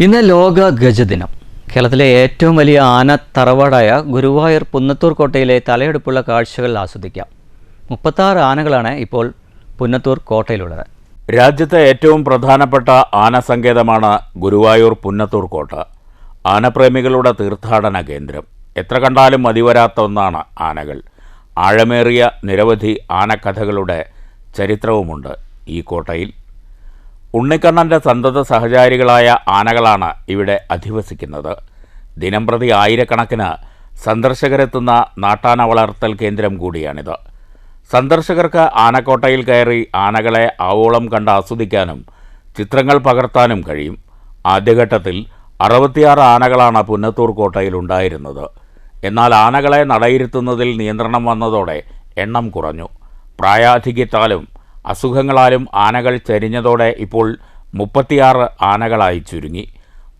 ഇന്ന് ലോക ഗജദിനം കേരളത്തിലെ ഏറ്റവും വലിയ ആന തറവാടായ ഗുരുവായൂർ പുന്നത്തൂർ കോട്ടയിലെ തലയെടുപ്പുള്ള കാഴ്ചകൾ ആസ്വദിക്കാം. മുപ്പത്താറ് ആനകളാണ് ഇപ്പോൾ പുന്നത്തൂർ കോട്ടയിലുള്ളത്. രാജ്യത്തെ ഏറ്റവും പ്രധാനപ്പെട്ട ആന സങ്കേതമാണ് ഗുരുവായൂർ പുന്നത്തൂർ കോട്ട. ആനപ്രേമികളുടെ തീർത്ഥാടന കേന്ദ്രം. എത്ര കണ്ടാലും മതിവരാത്ത ഒന്നാണ് ആനകൾ. ആഴമേറിയ നിരവധി ആനക്കഥകളുടെ ചരിത്രവുമുണ്ട് ഈ കോട്ടയിൽ. ഉണ്ണിക്കണ്ണന്റെ സന്തത സഹചാരികളായ ആനകളാണ് ഇവിടെ അധിവസിക്കുന്നത്. ദിനംപ്രതി ആയിരക്കണക്കിന് സന്ദർശകരെത്തുന്ന നാട്ടാന വളർത്തൽ കേന്ദ്രം കൂടിയാണിത്. സന്ദർശകർക്ക് ആനക്കോട്ടയിൽ കയറി ആനകളെ ആവോളം കണ്ട് ആസ്വദിക്കാനും ചിത്രങ്ങൾ പകർത്താനും കഴിയും. ആദ്യഘട്ടത്തിൽ അറുപത്തിയാറ് ആനകളാണ് പുന്നത്തൂർ കോട്ടയിൽ ഉണ്ടായിരുന്നത്. എന്നാൽ ആനകളെ നടയിരുത്തുന്നതിൽ നിയന്ത്രണം വന്നതോടെ എണ്ണം കുറഞ്ഞു. പ്രായാധിക്യത്താലും അസുഖങ്ങളാലും ആനകൾ ചരിഞ്ഞതോടെ ഇപ്പോൾ മുപ്പത്തിയാറ് ആനകളായി ചുരുങ്ങി.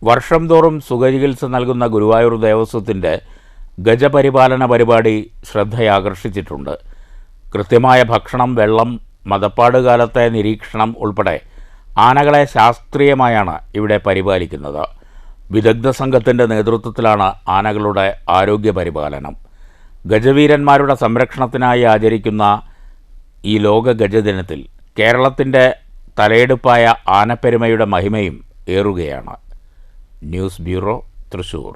വർഷം തോറും സുഖചികിത്സ നൽകുന്ന ഗുരുവായൂർ ദേവസ്വത്തിന്റെ ഗജപരിപാലന പരിപാടി ശ്രദ്ധയാകർഷിച്ചിട്ടുണ്ട്. കൃത്യമായ ഭക്ഷണം വെള്ളം മതപ്പാട് കാലത്തെ നിരീക്ഷണം ഉൾപ്പെടെ ആനകളെ ശാസ്ത്രീയമായാണ് ഇവിടെ പരിപാലിക്കുന്നത്. വിദഗ്ധ സംഘത്തിന്റെ നേതൃത്വത്തിലാണ് ആനകളുടെ ആരോഗ്യ പരിപാലനം. ഗജവീരന്മാരുടെ സംരക്ഷണത്തിനായി ആചരിക്കുന്ന ഈ ലോക ഗജദിനത്തിൽ കേരളത്തിന്റെ തലയെടുപ്പായ ആനപ്പെരുമയുടെ മഹിമയും ഏറുകയാണ്. News bureau Thrissur